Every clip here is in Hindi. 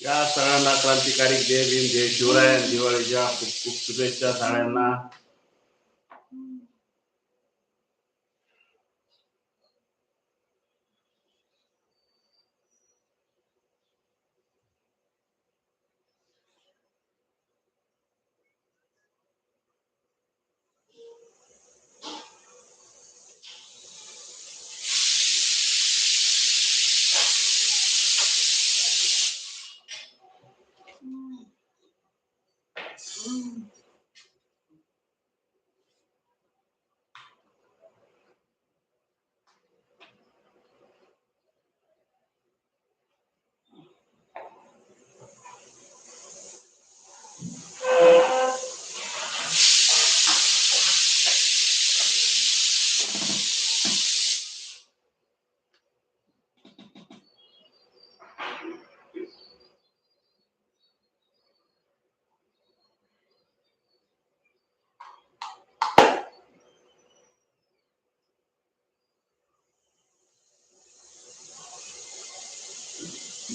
या सगळ्यांना क्रांतिकारी जय भीम जय शिवराय दिवाळीच्या खूप खूप शुभेच्छा सगळ्यांना.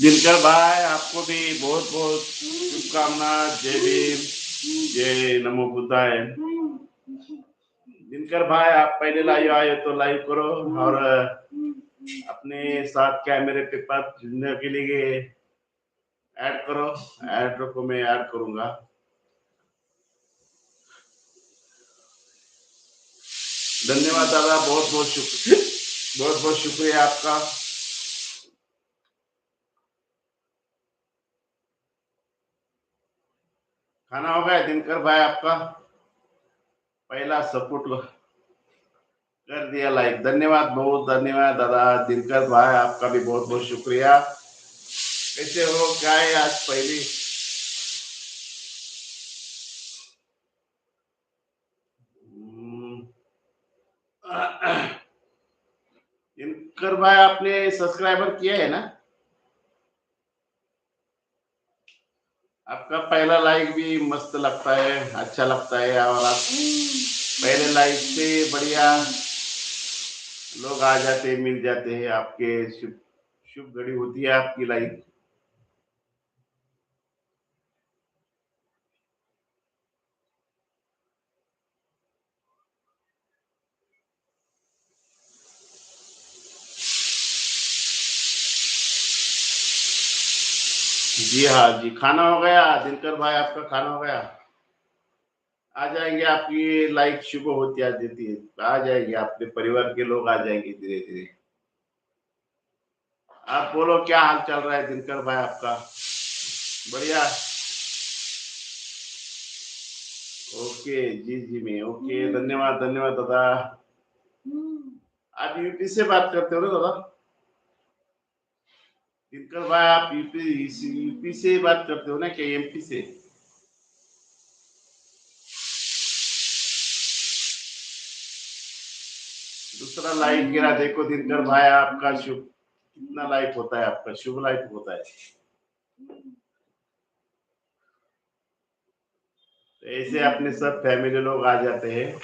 दिनकर भाई, आपको भी बहुत बहुत शुभकामना। जय भीम। जय नमो बुद्धाय। दिनकर भाई, आप पहले लाइव आए तो लाइव करो और अपने साथ कैमरे पे पास जुड़ने के लिए ऐड करो। ऐड को मैं ऐड करूँगा। धन्यवाद दादा, बहुत बहुत शुक्रिया बहुत बहुत शुक्रिया आपका खाना हो गया दिनकर भाई आपका पहला सपोर्ट कर दिया लाइक धन्यवाद बहुत धन्यवाद दादा दिनकर भाई आपका भी बहुत बहुत शुक्रिया। कैसे हो क्या है आज पहली? हम्म, दिनकर भाई आपने सब्सक्राइबर किया है ना? आपका पहला लाइक भी मस्त लगता है अच्छा लगता है और आप पहले लाइक से बढ़िया लोग आ जाते मिल जाते हैं आपके शुभ शुभ घड़ी होती है आपकी लाइफ जी हाँ जी। खाना हो गया। दिनकर भाई आपका खाना हो गया? आ जाएँगे आपकी लाइक शुभ होती आ जाती है। आ जाएँगे आपके परिवार के लोग आ जाएँगे धीरे धीरे। आप बोलो क्या हाल चल रहा है दिनकर भाई आपका? बढ़िया? ओके जी जी मैं ओके। धन्यवाद धन्यवाद दादा। आप यूपी से बात करते हो ना दादा? आप यूपी से बात करते हो ना क्या एमपी से दूसरा लाइक गिरा, देखो दिनकर भाई आपका शुभ। कितना लाइक होता है आपका? शुभ लाइक होता है। तो ऐसे अपने सब फैमिली लोग आ जाते हैं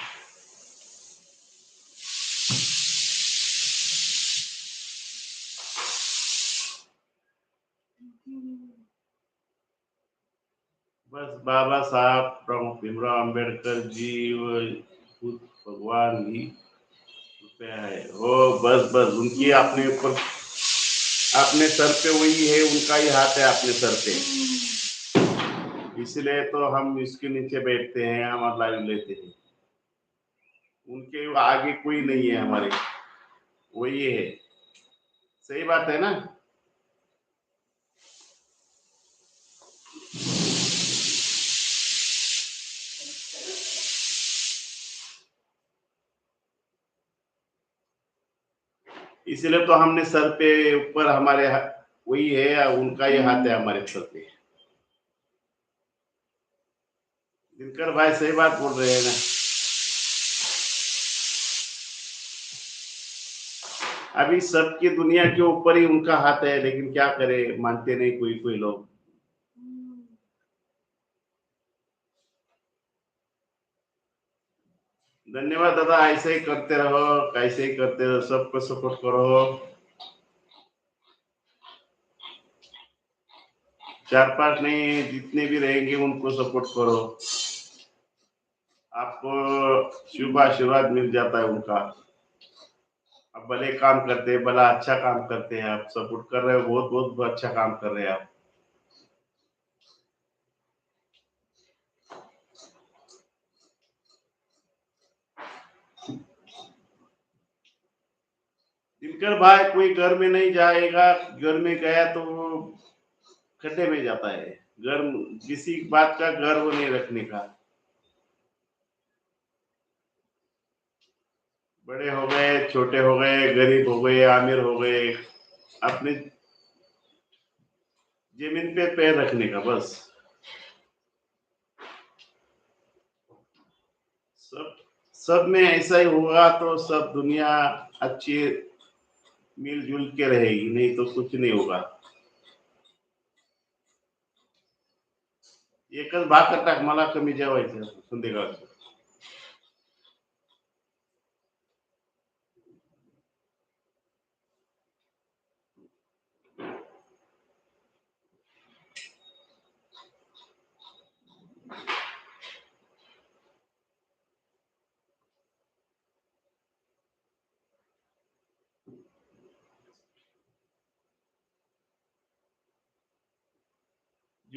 बस बाबा साहब प्रमुख भीमराव अंबेडकर जी, व खुद भगवान ही है हो, बस बस, उनकी अपने ऊपर अपने सर पे वही है, उनका ही हाथ है अपने सर पे। इसलिए तो हम इसके नीचे बैठते हैं हमारा लाइव लेते हैं। उनके आगे कोई नहीं है हमारे। वही है। सही बात है ना? इसलिए तो हमने सर पे ऊपर हमारे वही है उनका ही हाथ है हमारे सर पे। दिनकर भाई सही बात बोल रहे हैं ना। अभी सबकी दुनिया के ऊपर ही उनका हाथ है, लेकिन क्या करे, मानते नहीं कोई कोई लोग। धन्यवाद दादा, ऐसे ही करते रहो कैसे ही करते रहो, सबको सपोर्ट करो। चार पाँच नहीं, जितने भी रहेंगे उनको सपोर्ट करो। आपको शुभ आशीर्वाद मिल जाता है उनका। आप भले काम करते हैं, भला अच्छा काम करते हैं, आप सपोर्ट कर रहे हो, बहुत बहुत अच्छा काम कर रहे हैं आप। दिनकर भाई कोई घर में नहीं जाएगा, घर में गया तो वो खड्डे में जाता है। घर, किसी बात का गर्व नहीं रखने का। बड़े हो गए, छोटे हो गए, गरीब हो गए आमिर हो गए, अपने ज़मीन पे पैर रखने का बस। सब सब में ऐसा ही होगा तो सब दुनिया अच्छी मिलजुल के रहेगी नहीं तो कुछ नहीं होगा। एकच भाकर टाक मला कमी जेवायचं संध्याकाळचं.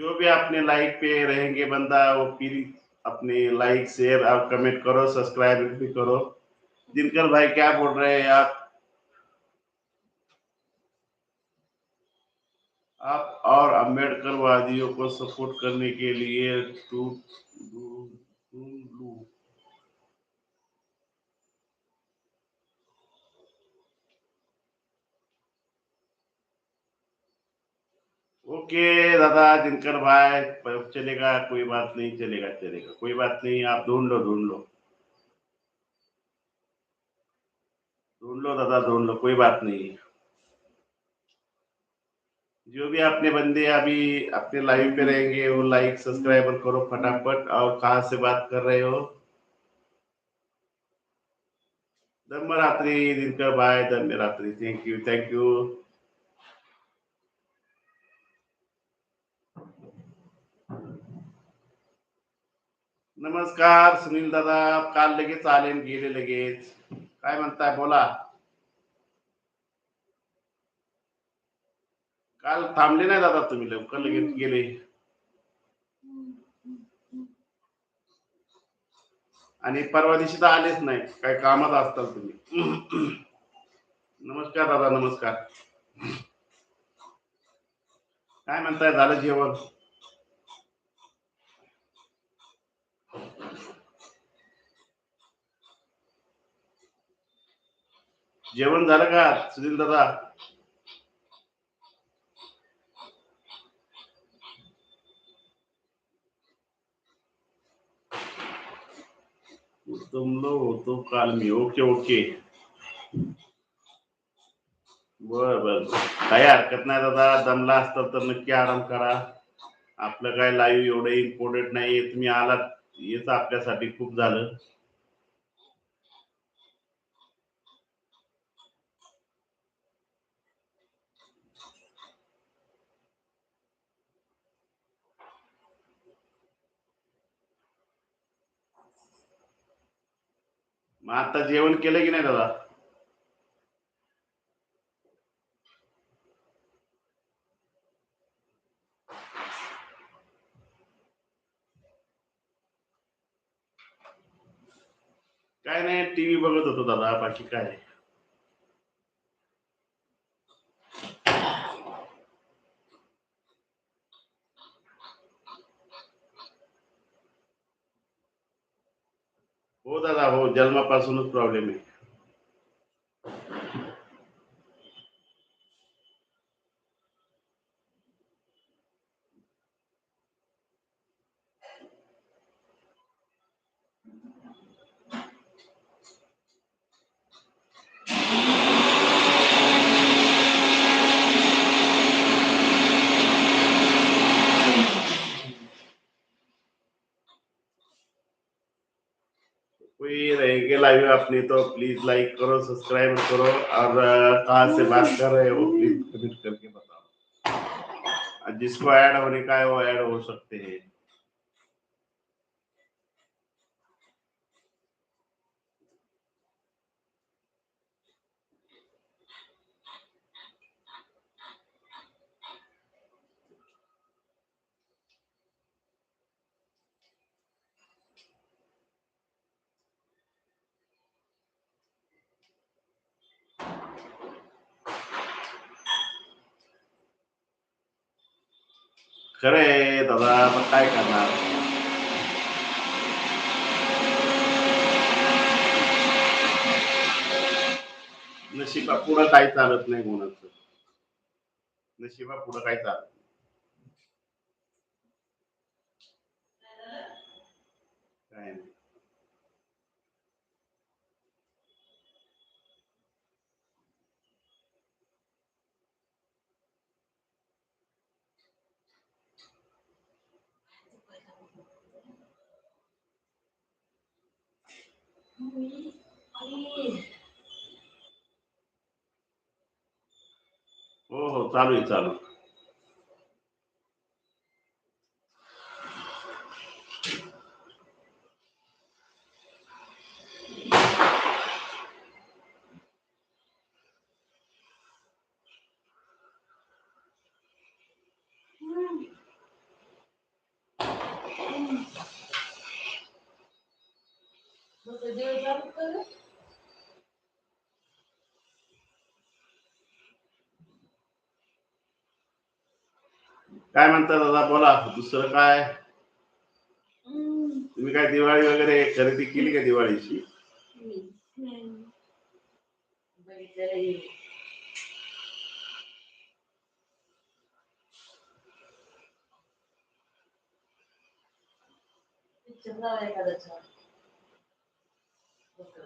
जो भी अपने लाइक पे रहेंगे बंदा, वो फिर अपने लाइक शेयर और कमेंट करो सब्सक्राइब भी करो। दिनकर भाई क्या बोल रहे हैं आप? आप और अंबेडकर वादियों को सपोर्ट करने के लिए टू लू ओके, दादा, दिनकर भाई चलेगा, कोई बात नहीं, चलेगा चलेगा, कोई बात नहीं, आप ढूंढ लो ढूंढ लो। ढूंढ लो, दादा, ढूंढ लो, कोई बात नहीं। जो भी अपने बंदे अभी अपने लाइव पे रहेंगे, वो लाइक सब्सक्राइबर करो फटाफट, और कहाँ से बात कर रहे हो? धम्म रात्रि, दिनकर भाई धम्य रात्रि थैंक यू थैंक यू नमस्कार सुनील दादा. काल लगेच आले गेले लगेच. काय म्हणताय? बोला. काल थांबले नाही दादा तुम्ही लवकर लगेच गेले. आणि परवा दिवशी तर आलेच नाही. काय कामात असताल तुम्ही. नमस्कार दादा नमस्कार. काय म्हणताय? झालं जेवण? जेवण झालं का सुनील दादा? दमलो होतो काल मी. Okay okay. बर बर. काही हरकत नाही दादा. दमला असता तर नक्की आराम करा. आपलं काय लाईव्ह एवढं इम्पॉर्टंट नाही तुम्ही आलात हेच आपल्यासाठी खूप झालं. मग आता जेवण केलं की नाही दादा? काय नाही टीव्ही बघत होतो दादा बाकी काय dela, mas passou nos problemas. रहेंगे हो अपनी तो प्लीज़ लाइक करो सब्सक्राइब करो और कहाँ से बात कर रहे हो प्लीज़ कमेंट करके बताओ। जिसको ऐड होने का है, वो ऐड हो सकते हैं। खरं आहे दादा मग काय करणार? नशिबा पुढं काही चालत नाही कोणाचं. नशिबा पुढं काही चालत काय नाही. हो हो चालू आहे चालू. काय म्हणता दादा? बोला. दुसरं काय? तुम्ही काय दिवाळी वगैरे खरेदी केली का दिवाळीची?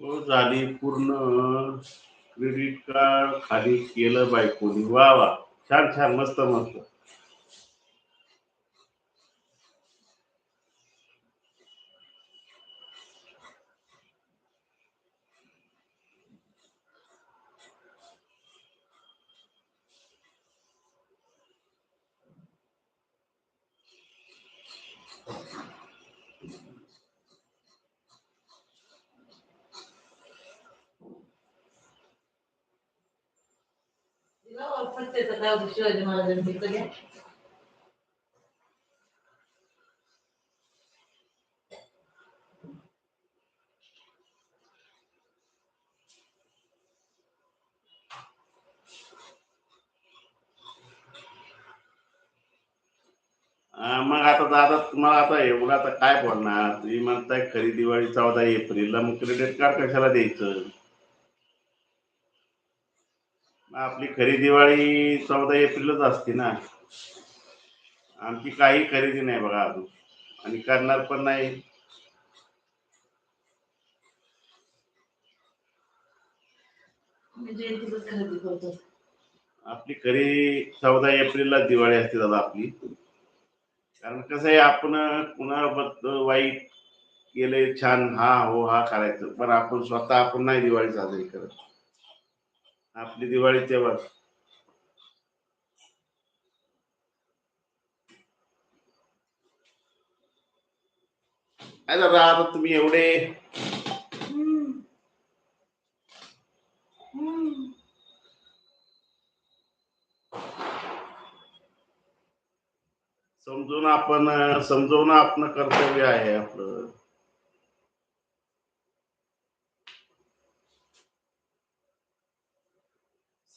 हो, झाली पूर्ण क्रेडिट कार्ड खाली केलं बायकोनी वा वा. ચાલ ચાલ મસ્ત મસ્ત. मस्त शिवाजी महाराजांची कधी मग आता दादा तुम्हाला आता एवढं आता काय बोलणार? तुम्ही म्हणताय खरी दिवाळी चौदा एप्रिलला मग क्रेडिट कार्ड कशाला द्यायचं? आपली खरी दिवाळी चौदा एप्रिलच असते ना. आमची काही खरेदी नाही बघा अजून. आणि करणार पण नाही. आपली खरी चौदा एप्रिलला दिवाळी असते दादा आपली. कारण कसं आहे आपण कुणाबद्दल वाईट केले छान हा हो हा करायचं. पण आपण स्वतः आपण नाही दिवाळी साजरी करत. आपली दिवाळी तेव्हाच. काय दादा आता तुम्ही एवढे. समजून आपण समजवणं आपलं कर्तव्य आहे आपलं.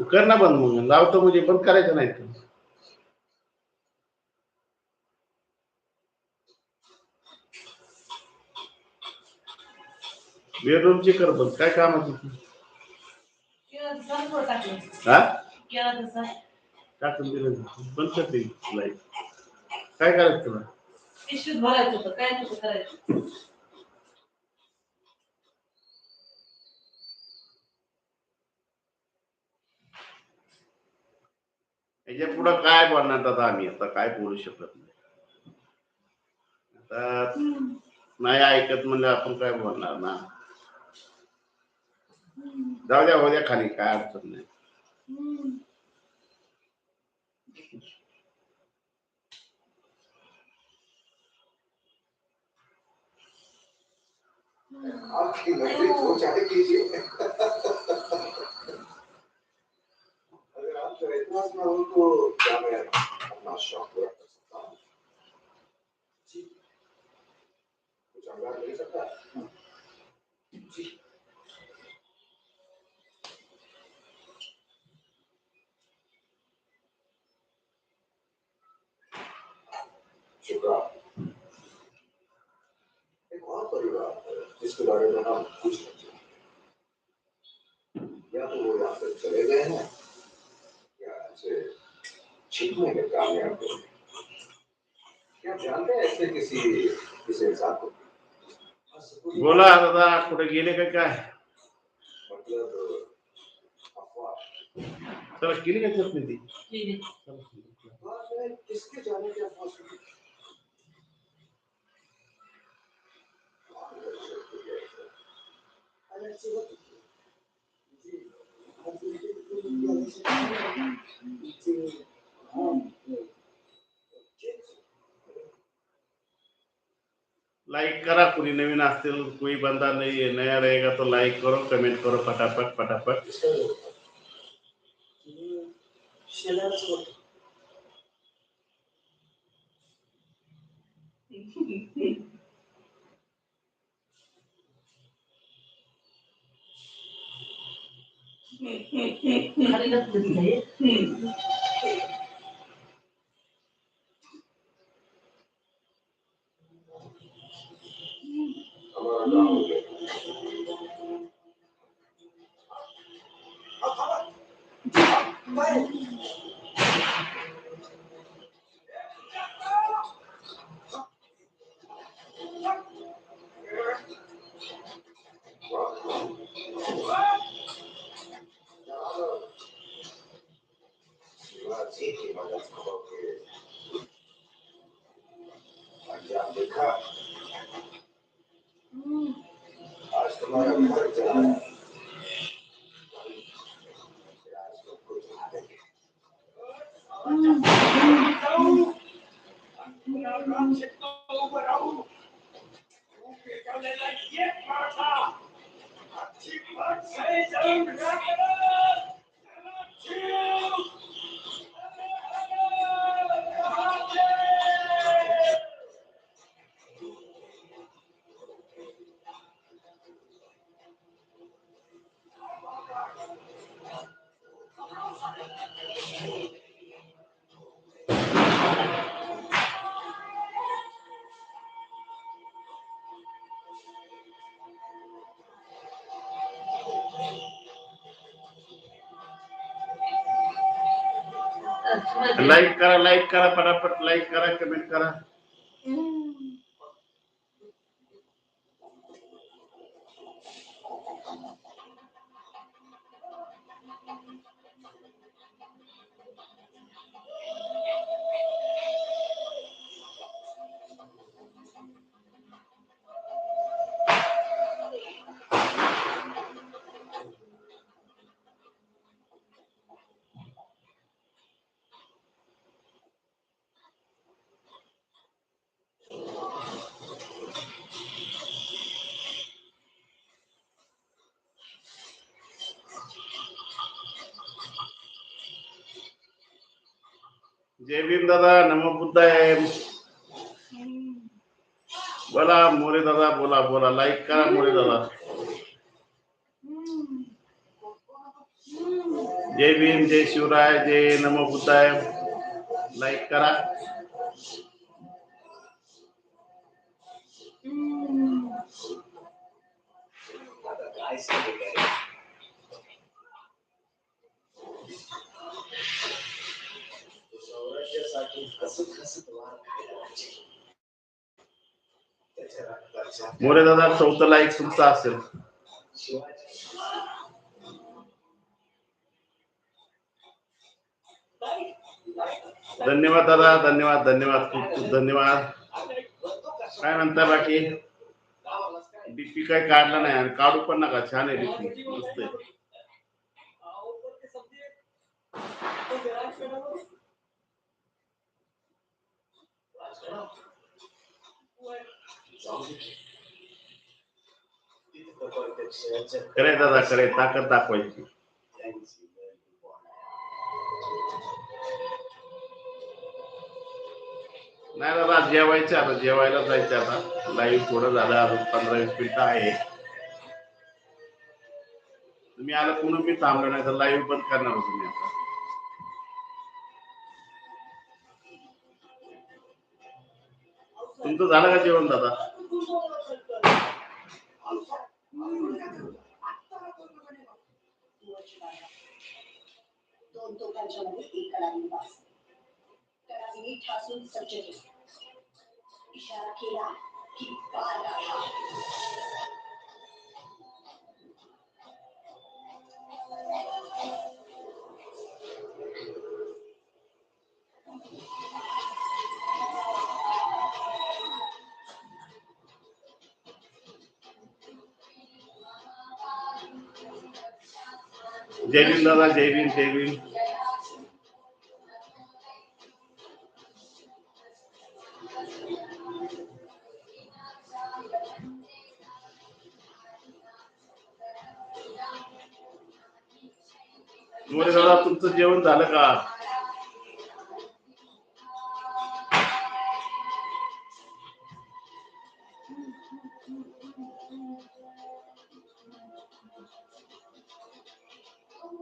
कर ना बंद मग. लावतो म्हणजे बंद करायचं नाही तर. बेडरूमची कर बंद. काय काम हा? टाकून दिलं बंद करते लाइट काय करायचं तुला? काय करायचं? याच्या पुढं काय बोलणार आता आम्ही? आता काय बोलू शकत नाही. आता नाही ऐकत म्हणजे आपण काय बोलणार ना? जाऊ द्या हो द्या खाली काय अडचण नाही. आपकी नौकरी जो चाहे कीजिए। आपका इतना हो तो क्या मैं अपना शौक पूरा कर सकता है जी शुक्र एक और परिवार है जिसके बारे में हम कुछ नहीं जानते या तो वो यहाँ से चले गए हैं या ऐसे छिपने में कामयाब हो क्या जानते हैं ऐसे किसी किसी इंसान को? बोला दादा कुठे गेले का काय मतलब अफवाह। चला केली चटणी ती किसके जाने की अफवाह सुनी लाइक करा कोणी नवीन असतील कोई बंदा नहीं है नया रहेगा तो लाइक करो कमेंट करो, फटाफट फटाफट. लाईक करा लाईक करा फटाफट लाईक करा कमेंट करा. जय भीम दादा, नमो बुद्धाय। बोला, मोरे दादा, बोला बोला लाईक करा, मोरे दादा। जय भीम, जय शिवराय, जय नमो बुद्धाय। लाईक करा। आता काय मोरे दादा चौथं लाईक तुमचा असेल. धन्यवाद दादा, धन्यवाद धन्यवाद, खूप खूप धन्यवाद. काय म्हणता बाकी? डीपी काय काढला नाही आणि काढू पण नका, छान आहे डीपी मस्त आहे. खरे दादा खरे ताकद दाखवायची. नाही दादा जेवायचं आता जेवायला जायचं आता. लाईव्ह थोडं झालं. अजून पंधरा वीस मिनिटं आहे. तुम्ही आला पुन्हा मी थांबलो नाही तर लाईव्ह बंद करणार तुम्ही आता. तुमचं झालं का जेवण दादा? तोफांच्या मध्ये एक कडावी जय भीम दादा जय भीम जय भीम. मोरे दादा तुमचं जेवण झालं का?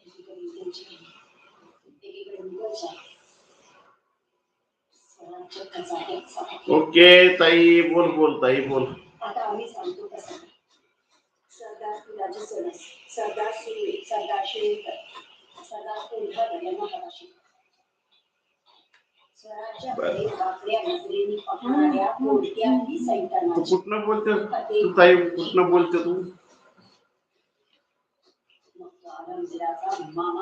एकीकडे त्यांची एकीकडे मुघलच्या स्वराज्य खजाने सभा ओके, ताई, बोल बोल, ताई, बोल. आता आम्ही सांगतो कसं सरदार सोनस सरदार सुरे सरदार शिवेकर सरदार कोल्हापूर यांना हवाशी तू सैतानाची कुठनं बोलते तू ताई कुठनं बोलते तू? मग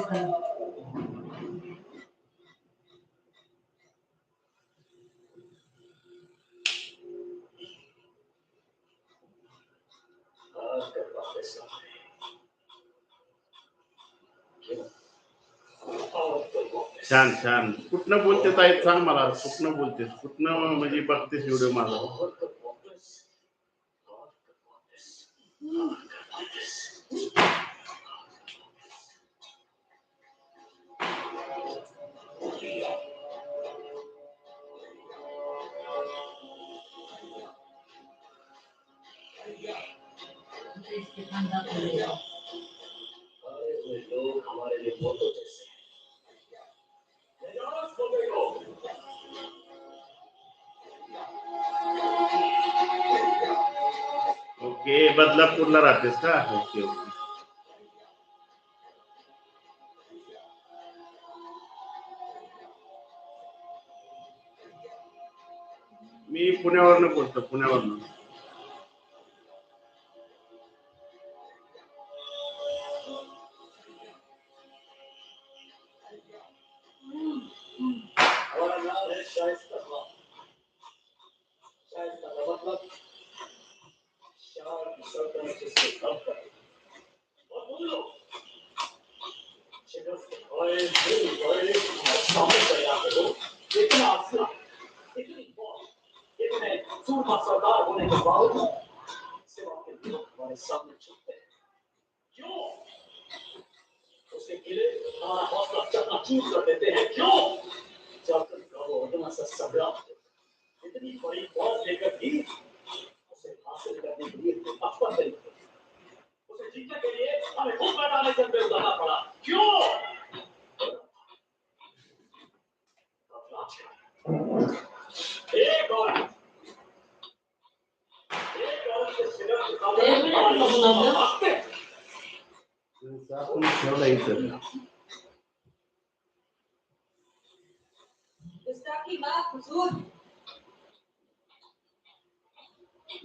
तो कर छान छान. कुठनं बोलते ताई? सांग मला. कुठनं बोलते? कुठनं म्हणजे बघतेस व्हिडिओ माझा? इसके ओके बदला पूर्ण राहतेस का? Okay okay. मी पुण्यावरनं बोलतो पुण्यावरनं. Então, deixar isso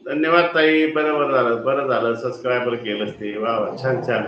धन्यवाद ताई बरोबर झालं बरं झालं सबस्क्रायबर केलं ते. वा छान छान.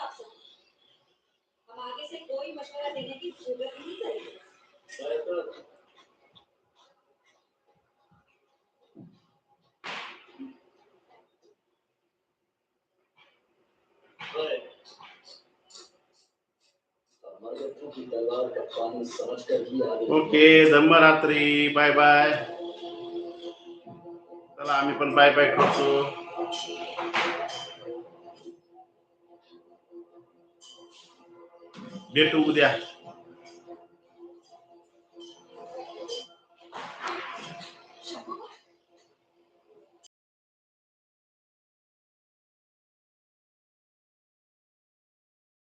मशवरा देने की ज़रूरत नहीं करेगी। ओके धम्मरात्री बाय बाय चला, आम्ही पण बाय बाय करतो. BPU DR.